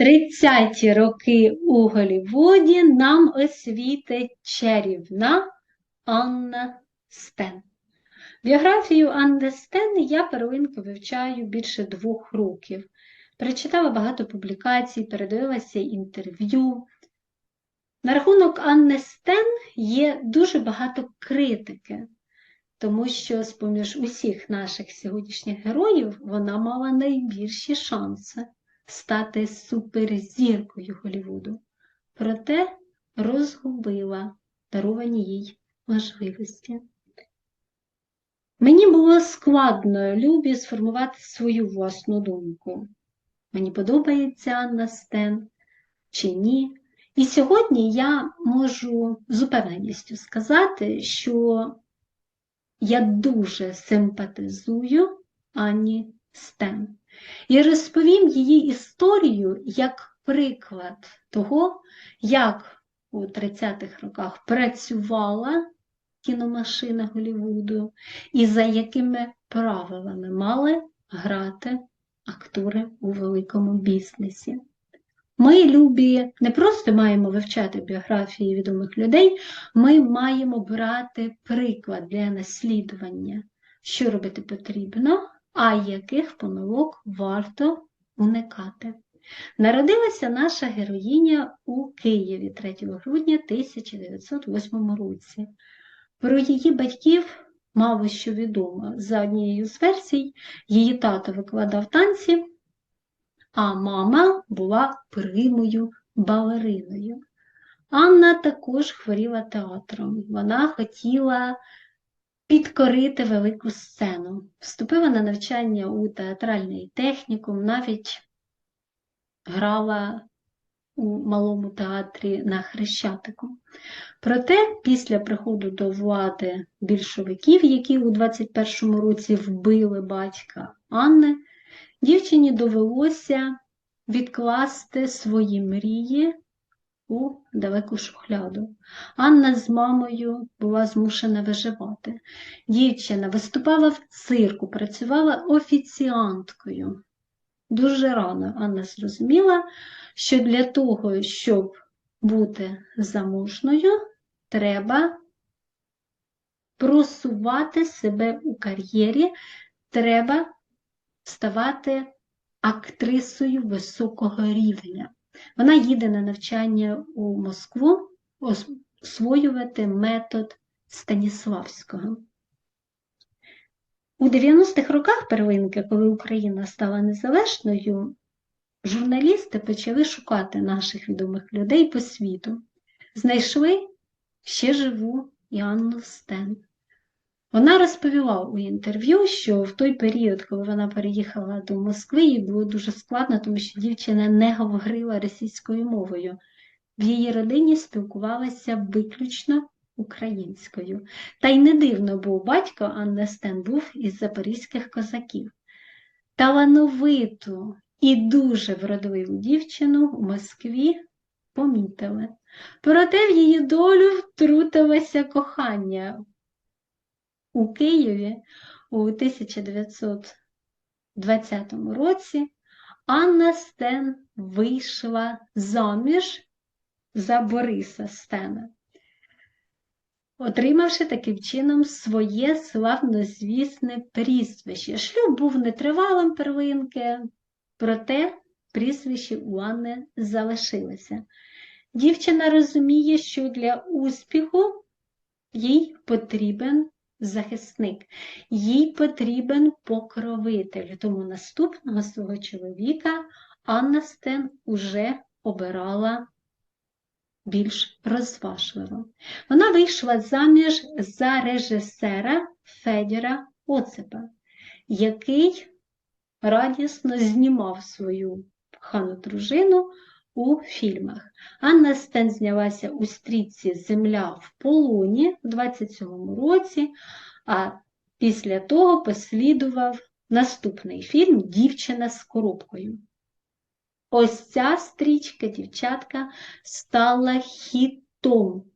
30-ті роки у Голлівуді нам освітить чарівна Анна Стен. Біографію Анни Стен я первинку вивчаю більше двох років. Прочитала багато публікацій, передивилася інтерв'ю. На рахунок Анни Стен є дуже багато критики, тому що з-поміж усіх наших сьогоднішніх героїв вона мала найбільші шанси стати суперзіркою Голлівуду. Проте розгубила даровані їй можливості. Мені було складно Любі сформувати свою власну думку. Мені подобається Анна Стен чи ні. І сьогодні я можу з упевненістю сказати, що я дуже симпатизую Анні Стен. І розповім її історію як приклад того, як у 30-х роках працювала кіномашина Голлівуду і за якими правилами мали грати актори у великому бізнесі. Ми, любі, не просто маємо вивчати біографії відомих людей, ми маємо брати приклад для наслідування, що робити потрібно, а яких помилок варто уникати. Народилася наша героїня у Києві 3 грудня 1908 році. Про її батьків мало що відомо. За однією з версій, її тато викладав танці, а мама була примою балериною. Анна також хворіла театром. Вона хотіла підкорити велику сцену. Вступила на навчання у театральний технікум, навіть грала у малому театрі на Хрещатику. Проте, після приходу до влади більшовиків, які у 21-му році вбили батька Анни, дівчині довелося відкласти свої мрії у далеку шухляду. Анна з мамою була змушена виживати. Дівчина виступала в цирку, працювала офіціанткою. Дуже рано Анна зрозуміла, що для того, щоб бути заможною, треба просувати себе у кар'єрі, треба ставати актрисою високого рівня. Вона їде на навчання у Москву освоювати метод Станіславського. У 90-х роках первинки, коли Україна стала незалежною, журналісти почали шукати наших відомих людей по світу. Знайшли ще живу Іанну Стен. Вона розповіла у інтерв'ю, що в той період, коли вона переїхала до Москви, їй було дуже складно, тому що дівчина не говорила російською мовою. В її родині спілкувалася виключно українською. Та й не дивно, бо батько Анна Стен був із запорізьких козаків. Талановиту і дуже вродливу дівчину у Москві помітили. Проте в її долю втрутилося кохання. У Києві у 1920 році Анна Стен вийшла заміж за Бориса Стена отримавши таким чином своє славнозвісне прізвище. Шлюб був нетривалим первинки, проте прізвище у Анни залишилося. Дівчина розуміє, що для успіху їй потрібен захисник, їй потрібен покровитель. Тому наступного свого чоловіка Анна Стен уже обирала більш розважливо. Вона вийшла заміж за режисера Федіра Оцепа, який радісно знімав свою хану дружину у фільмах. Анна Стен знялася у стрічці Земля в полоні у 27-му році, а після того послідував наступний фільм Дівчина з коробкою. Ось ця стрічка, дівчатка, стала хітом.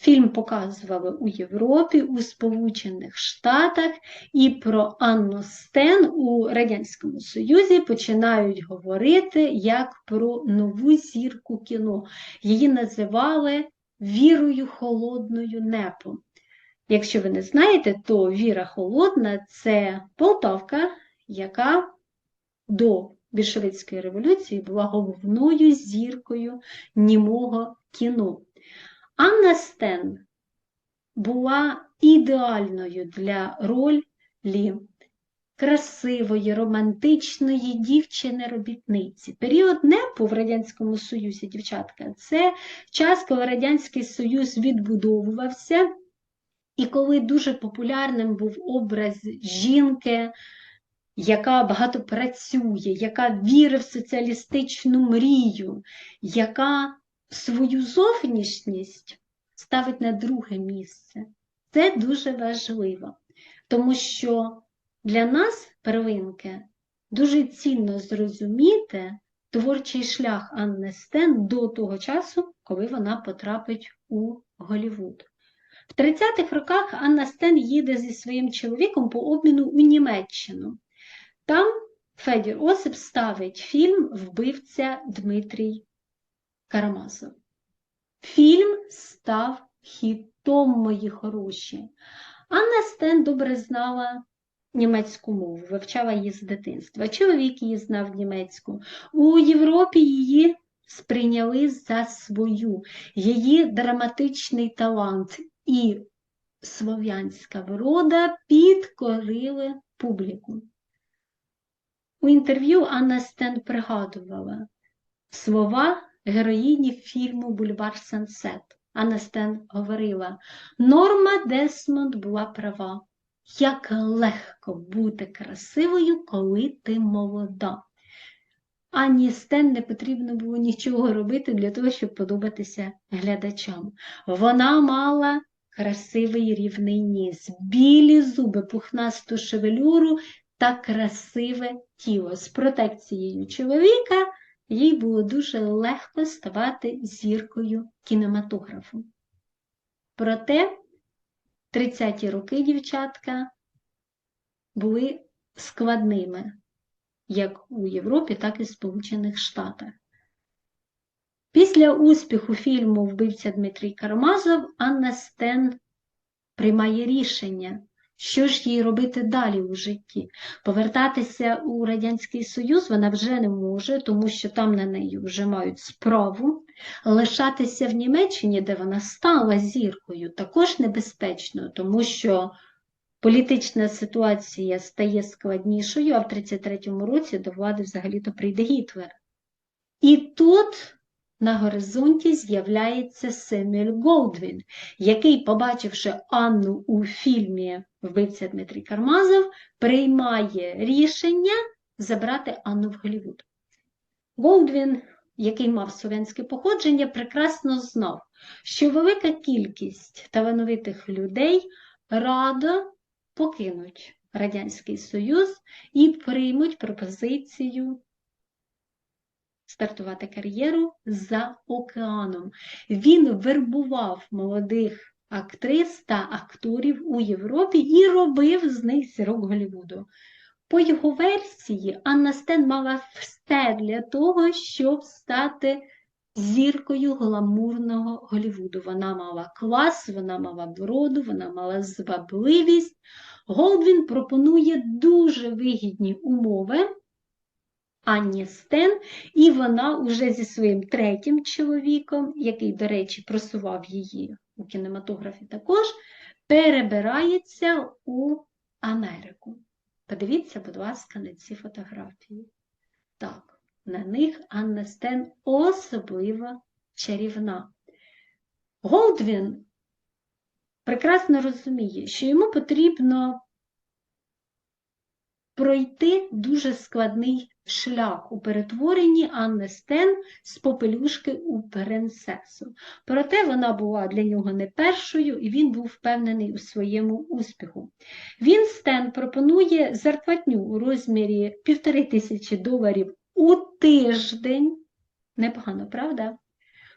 Фільм показували у Європі, у Сполучених Штатах, і про Анну Стен у Радянському Союзі починають говорити як про нову зірку кіно. Її називали вірою холодною небом. Якщо ви не знаєте, то Віра Холодна це Полтавка, яка до більшовицької революції була головною зіркою німого кіно. Анна Стен була ідеальною для ролі красивої, романтичної дівчини-робітниці. Період НЕПу в Радянському Союзі, дівчатка, це час, коли Радянський Союз відбудовувався, і коли дуже популярним був образ жінки, яка багато працює, яка вірить в соціалістичну мрію, яка свою зовнішність ставить на друге місце. Це дуже важливо, тому що для нас, первинки, дуже цінно зрозуміти творчий шлях Анни Стен до того часу, коли вона потрапить у Голлівуд. В 30-х роках Анна Стен їде зі своїм чоловіком по обміну у Німеччину. Там Федір Осип ставить фільм Вбивця Дмитрій Карамазов. Фільм став хітом мої хороші. Анна Стен добре знала німецьку мову, вивчала її з дитинства. Чоловік її знав німецьку. У Європі її сприйняли за свою, її драматичний талант і слов'янська врода підкорили публіку. У інтерв'ю Анна Стен пригадувала слова героїні фільму Бульвар Сансет. Анна Стен говорила: Норма Десмонд була права. Як легко бути красивою, коли ти молода. Ані Стен не потрібно було нічого робити для того, щоб подобатися глядачам. Вона мала красивий рівний ніс, білі зуби, пухнасту шевелюру та красиве тіло. З протекцією чоловіка їй було дуже легко ставати зіркою кінематографу. Проте 30-ті роки дівчатка були складними як у Європі, так і в Сполучених Штатах. Після успіху фільму Вбивця Дмитрій Кармазов Анна Стен приймає рішення, що ж їй робити далі у житті. Повертатися у Радянський Союз вона вже не може, тому що там на неї вже мають справу. Лишатися в Німеччині, де вона стала зіркою, також небезпечно, тому що політична ситуація стає складнішою, а в 33-му році до влади взагалі-то прийде Гітлер. І тут на горизонті з'являється Семюель Голдвін, який, побачивши Анну у фільмі Вбивця Дмитрій Кармазов, приймає рішення забрати Анну в Голлівуд. Голдвін, який мав слов'янське походження, прекрасно знав, що велика кількість талановитих людей радо покинуть Радянський Союз і приймуть пропозицію стартувати кар'єру за океаном. Він вербував молодих актрис та акторів у Європі і робив з них зірок Голлівуду. По його версії, Анна Стен мала все для того, щоб стати зіркою гламурного Голлівуду. Вона мала клас, вона мала вроду, вона мала звабливість. Голдвін пропонує дуже вигідні умови Анні Стен, і вона уже зі своїм третім чоловіком, який, до речі, просував її у кінематографі також, перебирається у Америку. Подивіться, будь ласка, на ці фотографії. Так, на них Анна Стен особливо чарівна. Голдвін прекрасно розуміє, що йому потрібно пройти дуже складний шлях у перетворенні Анни Стен з попелюшки у принцесу. Проте вона була для нього не першою, і він був впевнений у своєму успіху. Він Стен пропонує зарплатню у розмірі півтори тисячі доларів у тиждень. Непогано, правда?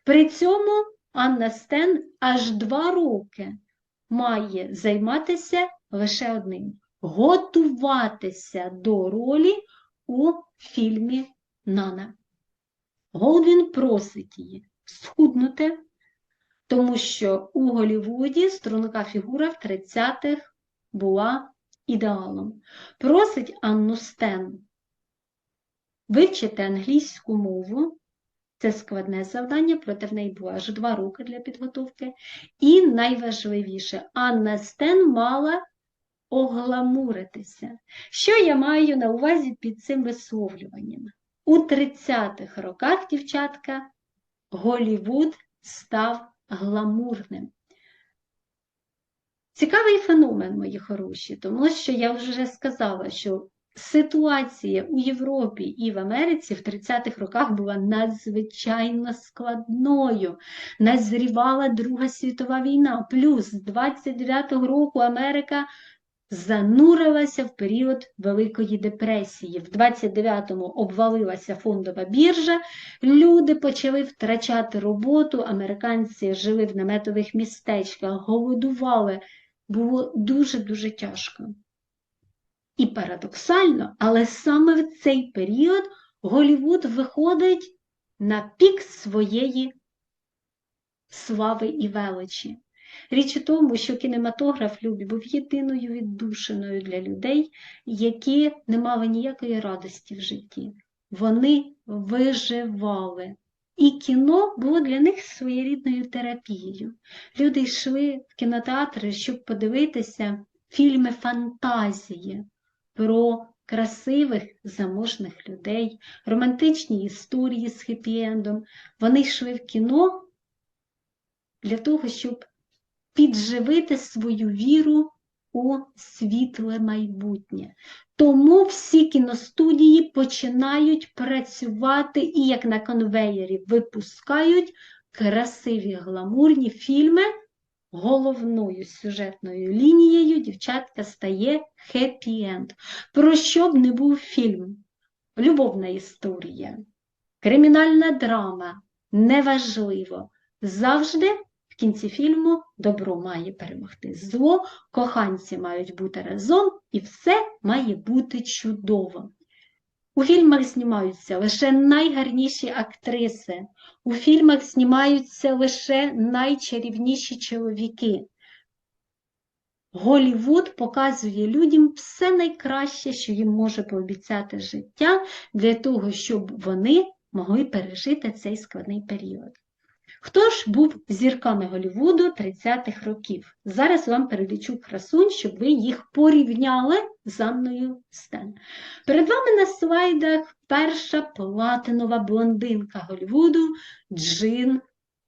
При цьому Анна Стен аж два роки має займатися лише одним готуватися до ролі у фільмі Нана. Голдвін просить її схуднути, тому що у Голлівуді струнка фігура в 30-х була ідеалом. Просить Анну Стен вивчити англійську мову. Це складне завдання, проте в неї було аж два роки для підготовки. І найважливіше, Анна Стен мала огламуритися. Що я маю на увазі під цим висловлюванням? У 30-х роках, дівчатка, Голівуд став гламурним. Цікавий феномен, мої хороші, тому що я вже сказала, що ситуація у Європі і в Америці в 30-х роках була надзвичайно складною. Назрівала Друга світова війна, плюс з 29-го року Америка занурилася в період Великої депресії. В 29-му обвалилася фондова біржа, люди почали втрачати роботу, американці жили в наметових містечках, голодували. Було дуже-дуже тяжко. І парадоксально, але саме в цей період Голівуд виходить на пік своєї слави і величі. Річ у тому, що кінематограф Любі був єдиною віддушиною для людей, які не мали ніякої радості в житті. Вони виживали. І кіно було для них своєрідною терапією. Люди йшли в кінотеатри, щоб подивитися фільми фантазії про красивих заможних людей, романтичні історії з хеппі-ендом. Вони йшли в кіно для того, щоб підживити свою віру у світле майбутнє. Тому всі кіностудії починають працювати і, як на конвеєрі, випускають красиві гламурні фільми. Головною сюжетною лінією дівчатка стає хеппі-енд. Про що б не був фільм? Любовна історія, кримінальна драма неважливо. Завжди кінці фільму добро має перемогти зло, коханці мають бути разом, і все має бути чудово. У фільмах знімаються лише найгарніші актриси, у фільмах знімаються лише найчарівніші чоловіки. Голівуд показує людям все найкраще, що їм може пообіцяти життя, для того, щоб вони могли пережити цей складний період. Хто ж був зірками Голівуду 30-х років? Зараз вам перелічу красунь, щоб ви їх порівняли з Анною Стен. Перед вами на слайдах перша платинова блондинка Голівуду Джин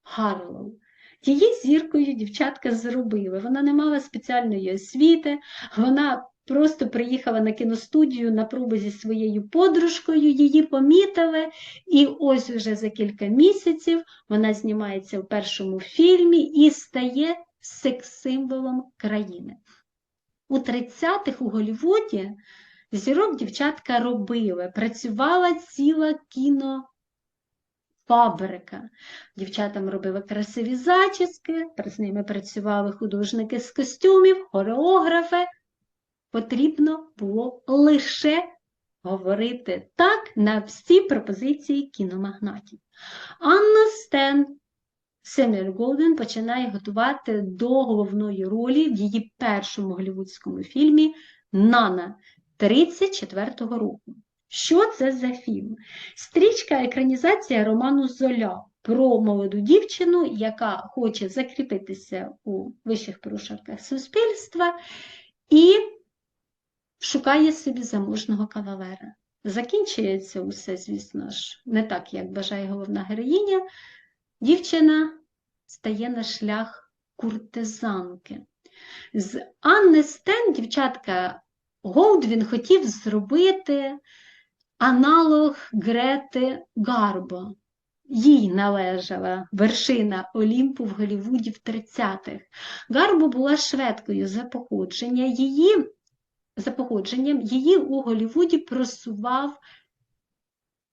Харлоу. Її зіркою дівчатка зробили. Вона не мала спеціальної освіти, вона просто приїхала на кіностудію на пробу зі своєю подружкою, її помітили, і ось уже за кілька місяців вона знімається в першому фільмі і стає секс-символом країни. У 30-х у Голлівуді зірок дівчатка робили, працювала ціла кіно. Фабрика. Дівчатам робили красиві зачіски, з ними працювали художники з костюмів, хореографи, потрібно було лише говорити так на всі пропозиції кіномагнатів. Анна Стен Семір Голден починає готувати до головної ролі в її першому голівудському фільмі Нана 34-го року. Що це за фільм? Стрічка екранізація роману Золя про молоду дівчину, яка хоче закріпитися у вищих прошарках суспільства і шукає собі заможного кавалера. Закінчується усе, звісно ж, не так, як бажає головна героїня. Дівчина стає на шлях куртизанки. З Анни Стен, дівчатка, Голдвін хотів зробити аналог Грети Гарбо. Їй належала вершина Олімпу в Голлівуді в 30-х. Гарбо була шведкою за походження. Її за походженням її у Голлівуді просував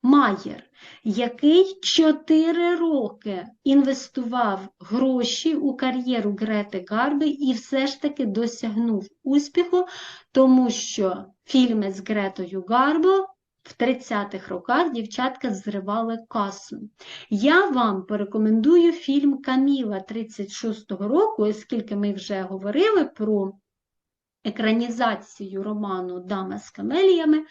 Майєр, який 4 роки інвестував гроші у кар'єру Грети Гарби і все ж таки досягнув успіху, тому що фільми з Гретою Гарбо в 30-х роках дівчатка зривали касу. Я вам порекомендую фільм Каміла 36-го року, оскільки ми вже говорили про екранізацію роману Дама з камеліями.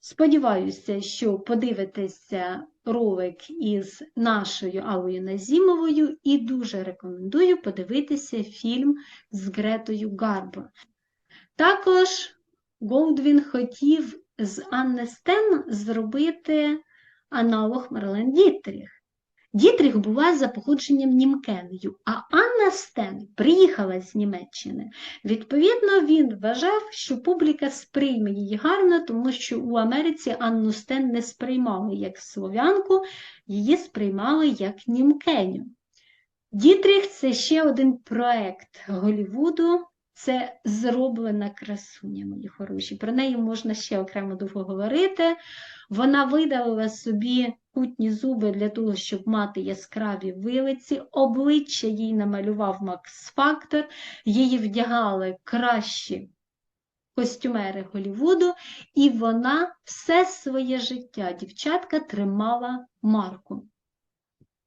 Сподіваюся, що подивитеся ролик із нашою Аллою Назімовою і дуже рекомендую подивитися фільм з Гретою Гарбо. Також Голдвін хотів з Анне Стен зробити аналог Марлен Дітріх. Дітріх була за походженням німкенею, а Анна Стен приїхала з Німеччини. Відповідно, він вважав, що публіка сприйме її гарно, тому що у Америці Анну Стен не сприймали як слов'янку, її сприймали як німкеню. Дітріх це ще один проект Голівуду. Це зроблена красуня, мої хороші. Про неї можна ще окремо довго говорити. Вона видалила собі кутні зуби для того, щоб мати яскраві вилиці, обличчя їй намалював Макс Фактор, її вдягали кращі костюмери Голівуду, і вона все своє життя, дівчатка, тримала марку.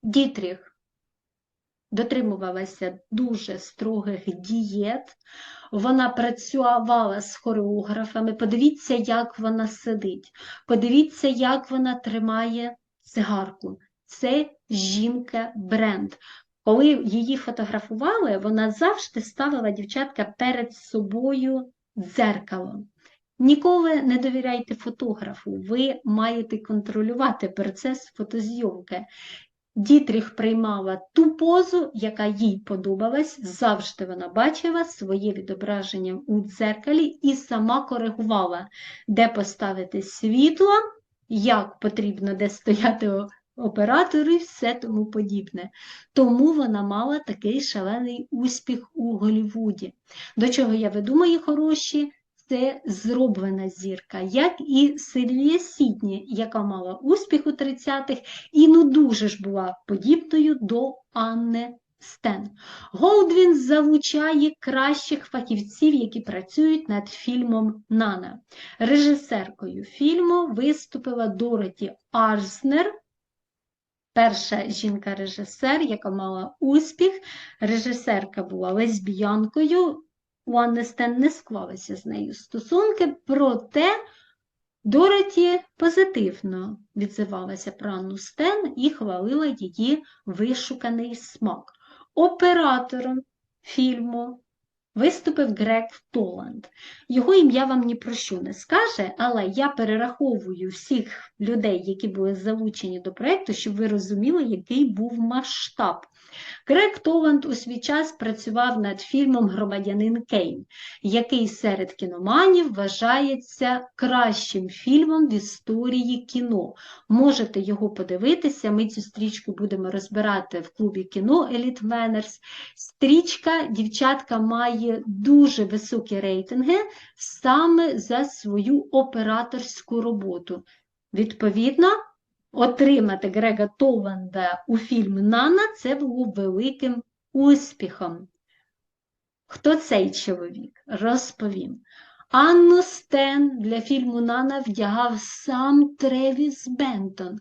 Дітріх дотримувалася дуже строгих дієт, вона працювала з хореографами. Подивіться, як вона сидить, подивіться, як вона тримає цигарку. Це жінка бренд. Коли її фотографували, вона завжди ставила дівчатка перед собою дзеркало. Ніколи не довіряйте фотографу, ви маєте контролювати процес фотозйомки. Дітріх приймала ту позу, яка їй подобалась, завжди вона бачила своє відображення у дзеркалі і сама коригувала, де поставити світло, як потрібно де стояти оператори і все тому подібне. Тому вона мала такий шалений успіх у Голлівуді. До чого я веду, мої хороші? Це зроблена зірка, як і Сильвія Сідні, яка мала успіх у 30-х і ну дуже ж була подібною до Анни Стен. Голдвін залучає кращих фахівців, які працюють над фільмом Нана. Режисеркою фільму виступила Дороті Арзнер, перша жінка-режисер, яка мала успіх. Режисерка була лесбіянкою. У Стен не склалися з нею стосунки, проте Дороті позитивно відзивалася про Анну Стен і хвалила її вишуканий смак. Оператором фільму виступив Грег Толанд. Його ім'я вам ні про що не скаже, але я перераховую всіх людей, які були залучені до проєкту, щоб ви розуміли, який був масштаб. Грег Толанд у свій час працював над фільмом Громадянин Кейн, який серед кіноманів вважається кращим фільмом в історії кіно. Можете його подивитися, ми цю стрічку будемо розбирати в клубі кіно Elite Manners. Стрічка, дівчатка, має дуже високі рейтинги саме за свою операторську роботу. Відповідно, отримати Грега Толанда у фільм Нана це було великим успіхом. Хто цей чоловік? Розповім. Анну Стен для фільму Нана вдягав сам Тревіс Бентон,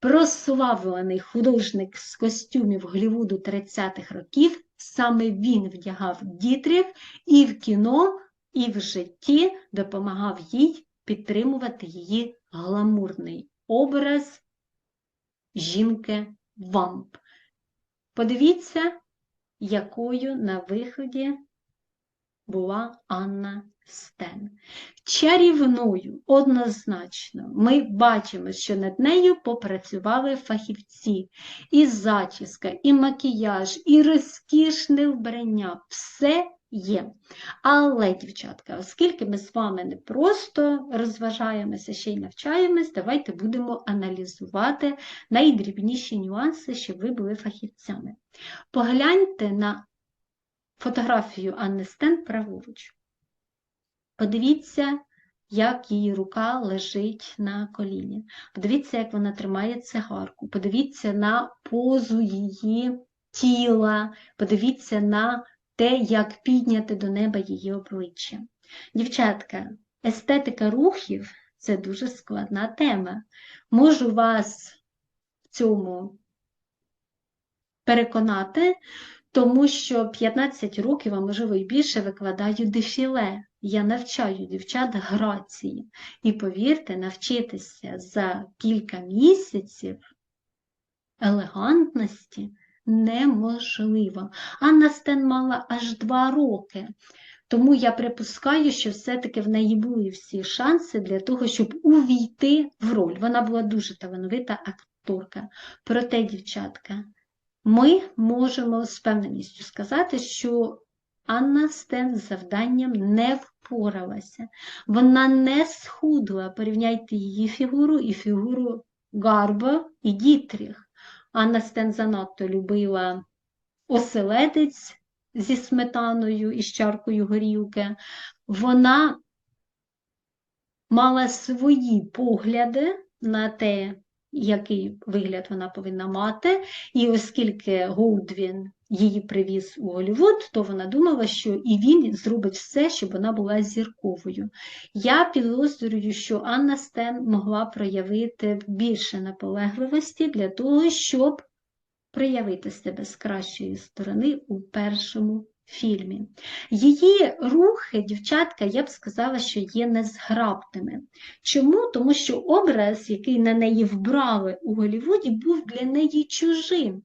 прославлений художник з костюмів Голлівуду 30-х років. Саме він вдягав Дітріх і в кіно, і в житті допомагав їй підтримувати її гламурний образ жінки вамп. Подивіться, якою на виході була Анна Стен. Чарівною, однозначно, ми бачимо, що над нею попрацювали фахівці. І зачіска, і макіяж, і розкішне вбрання все є. Але, дівчатка, оскільки ми з вами не просто розважаємося, ще й навчаємось, давайте будемо аналізувати найдрібніші нюанси, щоб ви були фахівцями. Погляньте на фотографію Анни Стен праворуч. Подивіться як її рука лежить на коліні. Подивіться, як вона тримає цигарку, подивіться на позу її тіла, подивіться на те, як підняти до неба її обличчя. Дівчатка, естетика рухів це дуже складна тема. Можу вас в цьому переконати, тому що 15 років, а можливо і більше, викладаю дефіле. Я навчаю дівчат грації. І повірте, навчитися за кілька місяців елегантності неможливо. Анна Стен мала аж два роки. Тому я припускаю, що все-таки в неї були всі шанси для того, щоб увійти в роль. Вона була дуже талановита акторка. Проте, дівчатка, ми можемо з певненістю сказати, що Анна Стен з завданням не впоралася. Вона не схудла. Порівняйте її фігуру і фігуру Гарбо і Дітріх. Анна Стен занадто любила оселедець зі сметаною і з чаркою горілки. Вона мала свої погляди на те, який вигляд вона повинна мати, і оскільки Голдвін її привіз у Голлівуд, то вона думала, що і він зробить все, щоб вона була зірковою. Я підозрюю, що Анна Стен могла проявити більше наполегливості для того, щоб проявити себе з кращої сторони у першому фільмі. Її рухи, дівчатка, я б сказала, що є незграбними. Чому? Тому що образ, який на неї вбрали у Голлівуді, був для неї чужим.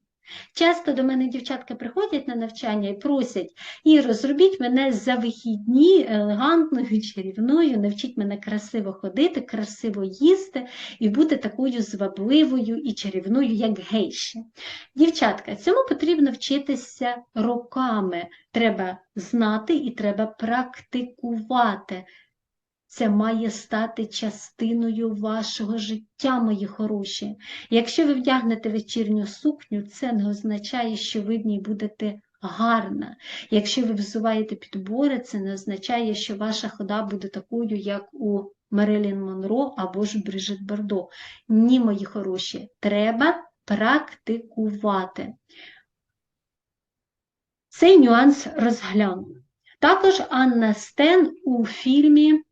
Часто до мене дівчатка приходять на навчання і просять, Іро, зробіть мене за вихідні елегантною, чарівною, навчіть мене красиво ходити, красиво їсти і бути такою звабливою і чарівною, як гейші. Дівчатка, цьому потрібно вчитися роками. Треба знати і треба практикувати. Це має стати частиною вашого життя, мої хороші. Якщо ви вдягнете вечірню сукню, це не означає, що ви в ній будете гарна. Якщо ви взуваєте підбори, це не означає, що ваша хода буде такою, як у Мерилін Монро або ж Брижит Бардо. Ні, мої хороші, треба практикувати. Цей нюанс розгляну. Також Анна Стен у фільмі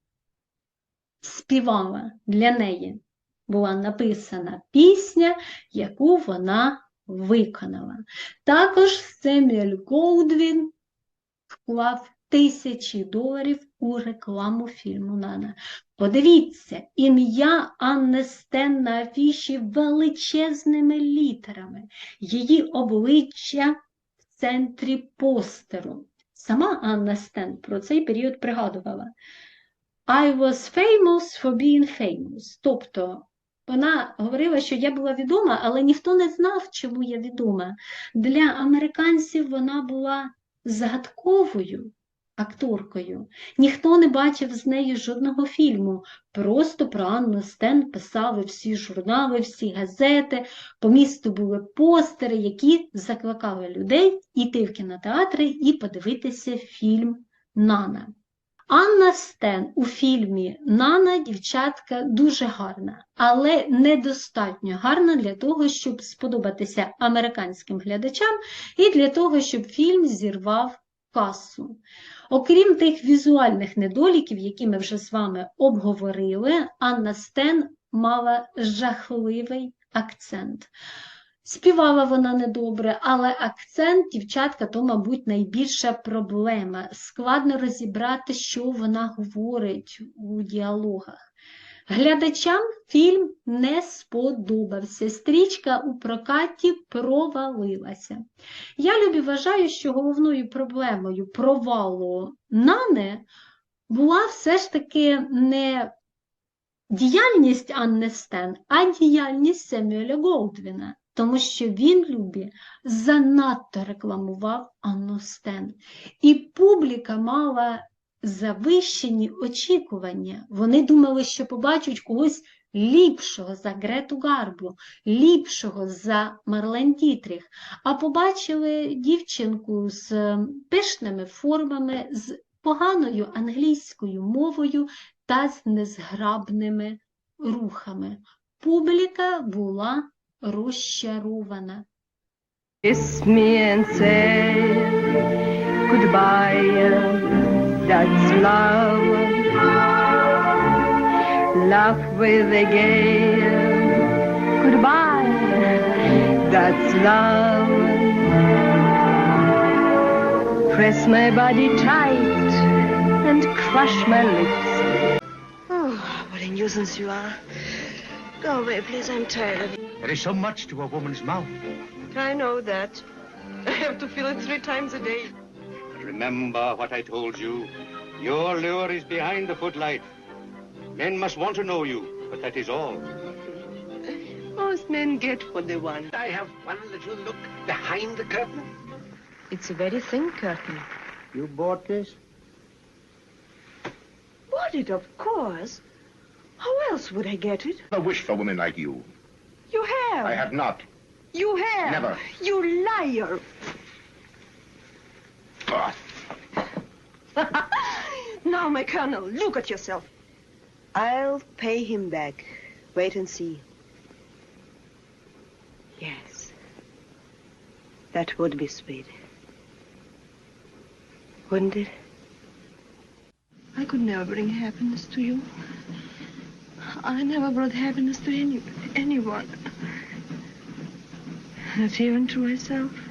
співала для неї. Була написана пісня, яку вона виконала. Також Семюель Голдвін вклав тисячі доларів у рекламу фільму Нана. Подивіться, ім'я Анни Стен на афіші величезними літерами, її обличчя в центрі постеру. Сама Анна Стен про цей період пригадувала. I was famous for being famous. Тобто вона говорила, що я була відома, але ніхто не знав, чому я відома. Для американців вона була загадковою акторкою. Ніхто не бачив з нею жодного фільму. Просто про Анну Стен писали всі журнали, всі газети, по місту були постери, які закликали людей йти в кінотеатри і подивитися фільм Нана. Анна Стен у фільмі Нана дівчатка дуже гарна, але недостатньо гарна для того, щоб сподобатися американським глядачам і для того, щоб фільм зірвав касу. Окрім тих візуальних недоліків, які ми вже з вами обговорили, Анна Стен мала жахливий акцент. Співала вона недобре, але акцент, дівчатка, то, мабуть, найбільша проблема. Складно розібрати, що вона говорить у діалогах. Глядачам фільм не сподобався. Стрічка у прокаті провалилася. Я любі вважаю, що головною проблемою провалу Нане була все ж таки не діяльність Анни Стен, а діяльність Семюеля Голдвіна тому що він любі занадто рекламував Анну Стен. І публіка мала завищені очікування. Вони думали, що побачать когось ліпшого за Грету Гарбу, ліпшого за Марлен Дітріх, а побачили дівчинку з пишними формами, з поганою англійською мовою та з незграбними рухами. Публіка була розчарована. Kiss me and say goodbye. That's love. Laugh with a gay goodbye. That's love. Press my body tight and crush my lips. Oh, what a nuisance you are. Oh, Go away, please. I'm tired of you. There is so much to a woman's mouth. I know that. I have to feel it three times a day. But remember what I told you. Your lure is behind the footlight. Men must want to know you, but that is all. Most men get what they want. I have one little look behind the curtain. It's a very thin curtain. You bought this? Bought it, of course. How else would I get it? a wish for women like you. You have. I have not. You have. Never. You liar. Ah, now, my colonel, look at yourself. I'll pay him back. Wait and see. Yes. That would be sweet. Wouldn't it? I could never bring happiness to you. I never brought happiness to any anyone. Not even to myself.